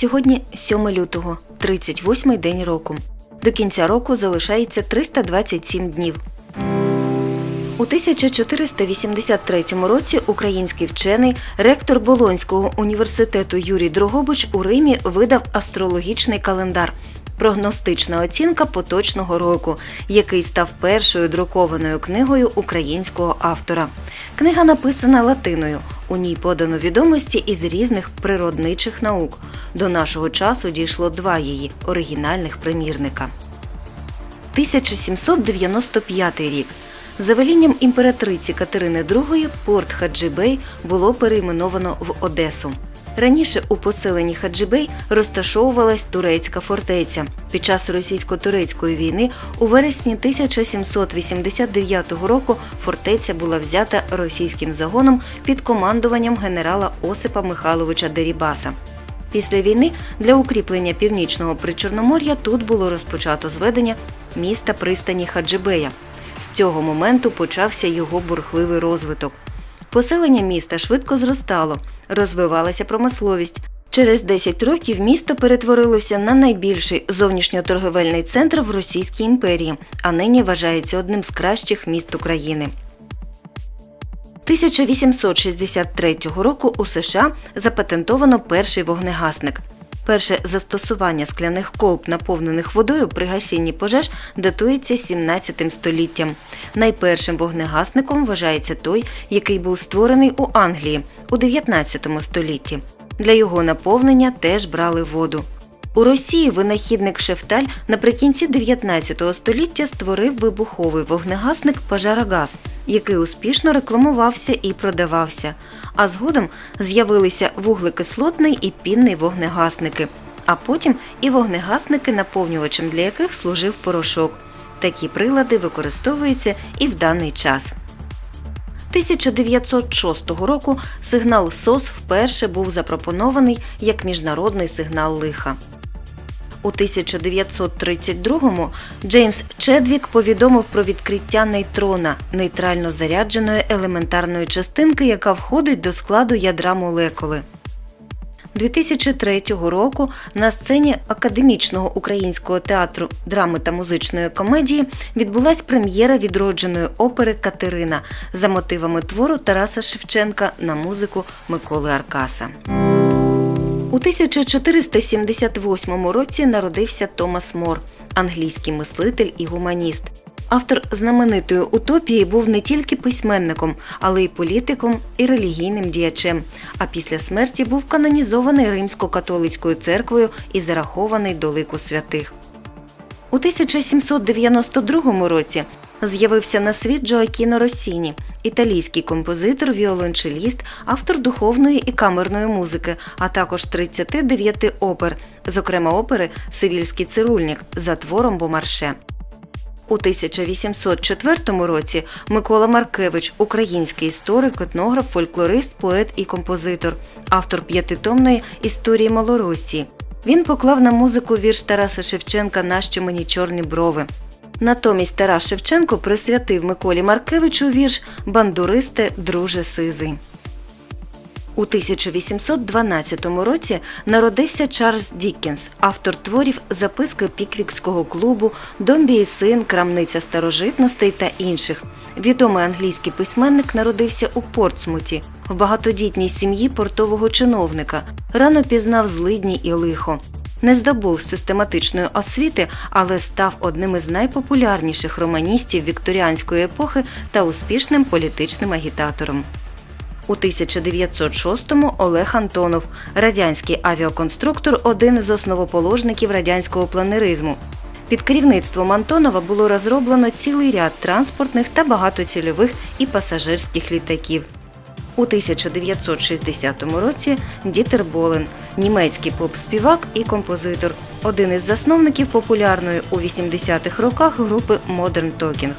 Сьогодні 7 лютого, 38-й день року. До кінця року залишається 327 днів. У 1483 році український вчений, ректор Болонського університету Юрій Дрогобич у Римі видав астрологічний календар. Прогностична оцінка поточного року, який став першою друкованою книгою українського автора. Книга написана латиною. У ній подано відомості із різних природничих наук. До нашого часу дійшло два її оригінальних примірника. 1795 рік. За велінням імператриці Катерини II порт Хаджибей було перейменовано в Одесу. Раніше у поселенні Хаджибей розташовувалась турецька фортеця. Під час російсько-турецької війни у вересні 1789 року фортеця була взята російським загоном під командуванням генерала Осипа Михайловича Дерібаса. Після війни для укріплення північного причорномор'я тут було розпочато зведення міста пристані Хаджибея. З цього моменту почався його бурхливий розвиток. Поселення міста швидко зростало, розвивалася промисловість. Через 10 років місто перетворилося на найбільший зовнішньоторговельний центр в Російській імперії, а нині вважається одним з кращих міст України. 1863 року у США запатентовано перший вогнегасник. Перше застосування скляних колб, наповнених водою при гасінні пожеж, датується 17 століттям. Найпершим вогнегасником вважається той, який був створений у Англії у 19 столітті. Для його наповнення теж брали воду. У Росії винахідник Шефталь наприкінці 19 століття створив вибуховий вогнегасник пожарогаз, який успішно рекламувався і продавався. А згодом з'явилися вуглекислотний і пінний вогнегасники, а потім і вогнегасники, наповнювачем для яких служив порошок. Такі прилади використовуються і в даний час. 1906 року сигнал СОС вперше був запропонований як міжнародний сигнал лиха. У 1932-му Джеймс Чедвік повідомив про відкриття нейтрона нейтрально зарядженої елементарної частинки, яка входить до складу ядра молекули. 2003 року на сцені академічного українського театру драми та музичної комедії відбулась прем'єра відродженої опери Катерина за мотивами твору Тараса Шевченка на музику Миколи Аркаса. У 1478 році народився Томас Мор, англійський мислитель і гуманіст. Автор знаменитої утопії був не тільки письменником, але й політиком і релігійним діячем. А після смерті був канонізований римсько-католицькою церквою і зарахований до лику святих. У 1792 році з'явився на світ Джоакіно Россіні, італійський композитор, віолончеліст, автор духовної і камерної музики, а також 39 опер, зокрема опери Сивільський цирульник за твором Бомарше. У 1804 році Микола Маркевич, український історик, етнограф, фольклорист, поет і композитор, автор п'ятитомної історії Малоросії. Він поклав на музику вірш Тараса Шевченка Нащо мені чорні брови. Натомість Тарас Шевченко присвятив Миколі Маркевичу вірш Бандуристе, друже сизий. У 1812 році народився Чарльз Діккенс, автор творів записки Піквікського клубу, Домбі і син, Крамниця старожитностей та інших. Відомий англійський письменник народився у Портсмуті, в багатодітній сім'ї портового чиновника. Рано пізнав злидні і лихо. Не здобув систематичної освіти, але став одним із найпопулярніших романістів вікторіанської епохи та успішним політичним агітатором. У 1906-му Олег Антонов, радянський авіаконструктор, один з основоположників радянського планеризму. Під керівництвом Антонова було розроблено цілий ряд транспортних та багатоцільових і пасажирських літаків. У 1960 році Дітер Болен, німецький поп-співак і композитор, один із засновників популярної у 80-х роках групи Modern Talking.